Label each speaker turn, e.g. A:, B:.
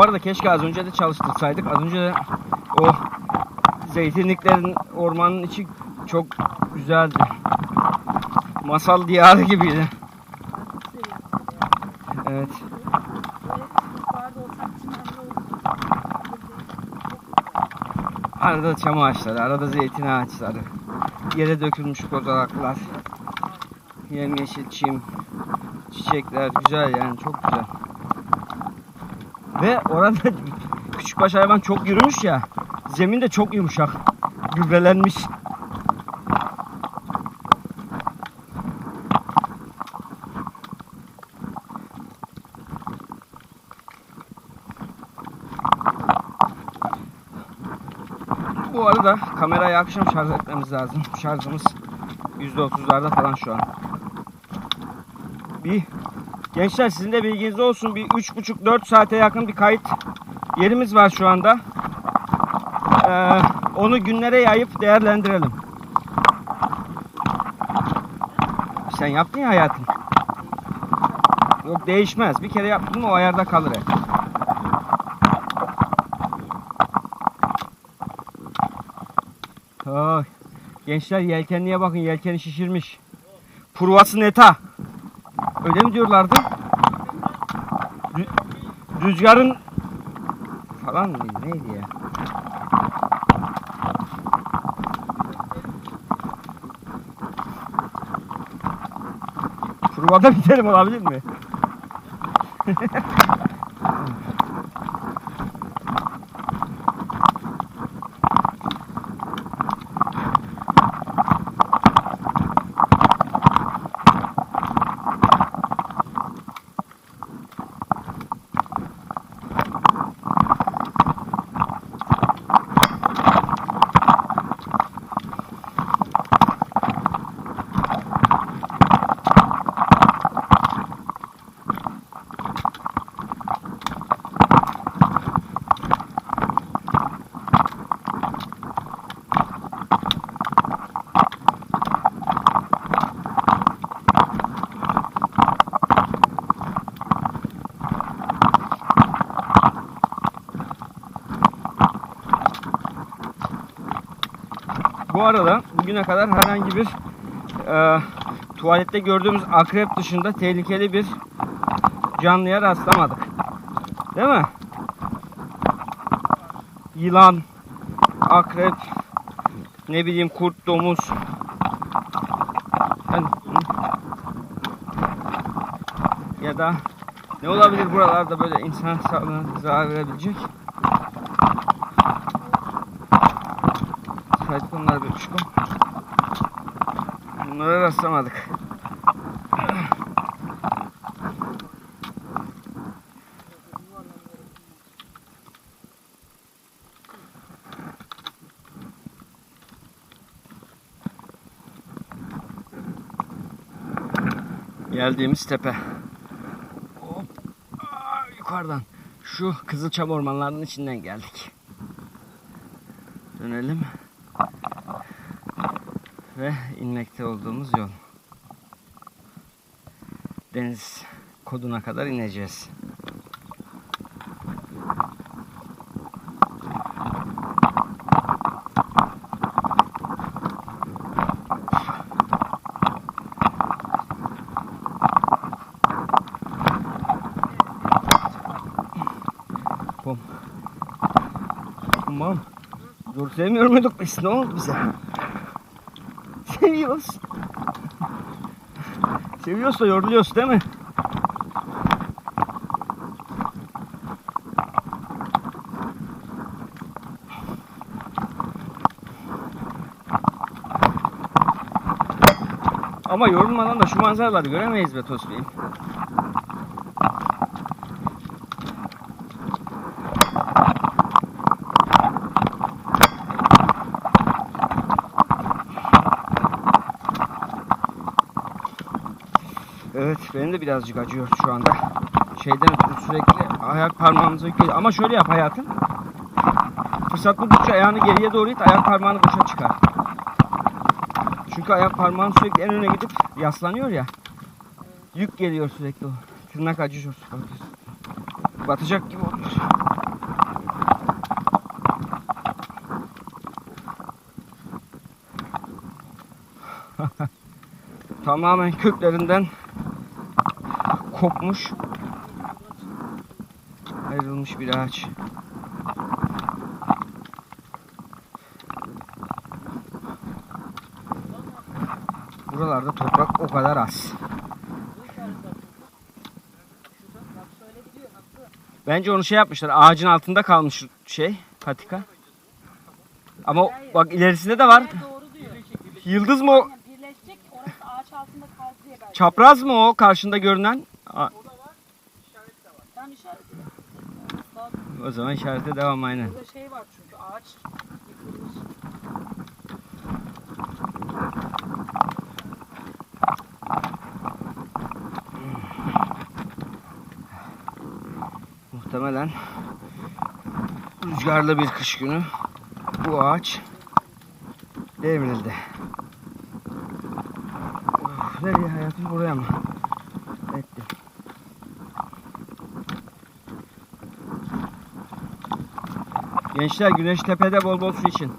A: bu arada keşke az önce de çalıştırsaydık. Az önce de o zeytinliklerin ormanın içi çok güzeldi. Masal diyarı gibiydi. Evet. Arada çam ağaçları, arada zeytin ağaçları. Yere dökülmüş kozalaklar. Yemyeşil çim. Çiçekler güzel yani çok güzel. Ve orada küçükbaş hayvan çok yürümüş ya. Zemin de çok yumuşak. Gübrelenmiş. Bu arada kamerayı akşam şarj etmemiz lazım. Şarjımız %30'larda falan şu an. Bir gençler sizin de bilginiz olsun. Bir 3,5-4 saate yakın bir kayıt yerimiz var şu anda. Ee, onu günlere yayıp değerlendirelim. Sen yaptın ya hayatım. Yok değişmez. Bir kere yaptın mı o ayarda kalır hep. Ay, gençler yelkenliğe bakın yelkeni şişirmiş. Purvası neta. Öyle mi diyorlardı? Rü- rüzgarın falan mıydı neydi ya? Purvada bir terim olabilir mi? Bu arada bugüne kadar herhangi bir e, tuvalette gördüğümüz akrep dışında tehlikeli bir canlıya rastlamadık. Değil mi? Yılan, akrep, ne bileyim kurt, domuz. Ya da ne olabilir buralarda böyle insan sağlığına zarar verebilecek? Saydık onlar bir uçku. Rastlamadık. Geldiğimiz tepe. Hop. Aa, yukarıdan. Şu Kızılçam ormanlarının içinden geldik. Dönelim. Ve inmekte olduğumuz yol. Deniz koduna kadar ineceğiz. Pom. Tamam. Dur sevmiyor muyduk biz? Ne oldu bize? Seviyoruz. Seviyoruz da yoruluyoruz değil mi? Ama yorulmadan da şu manzaraları göremeyiz be Tosbey'im. benim de birazcık acıyor şu anda. Şeyden sürekli ayak parmağımıza yükledi. Ama şöyle yap hayatım. Fırsat buldukça ayağını geriye doğru it, ayak parmağını dışa çıkar. Çünkü ayak parmağın sürekli en öne gidip yaslanıyor ya. Yük geliyor sürekli o. Tırnak acıyor. Batacak gibi olmuş. Tamamen köklerinden kopmuş. Ayrılmış bir ağaç. Buralarda toprak o kadar az. Bence onu şey yapmışlar. Ağacın altında kalmış şey patika. Ama bak ilerisinde de var. Yıldız mı o? Çapraz mı o karşında görünen? A-
B: Tam işaret ediyor. Bak
A: O zaman işarete devam aynen.
B: burada şey var çünkü ağaç yıkılmış.
A: Muhtemelen rüzgarlı bir kış günü bu ağaç devrildi. Nereye hayatım buraya mı? Gençler Güneş Tepe'de bol bol su için.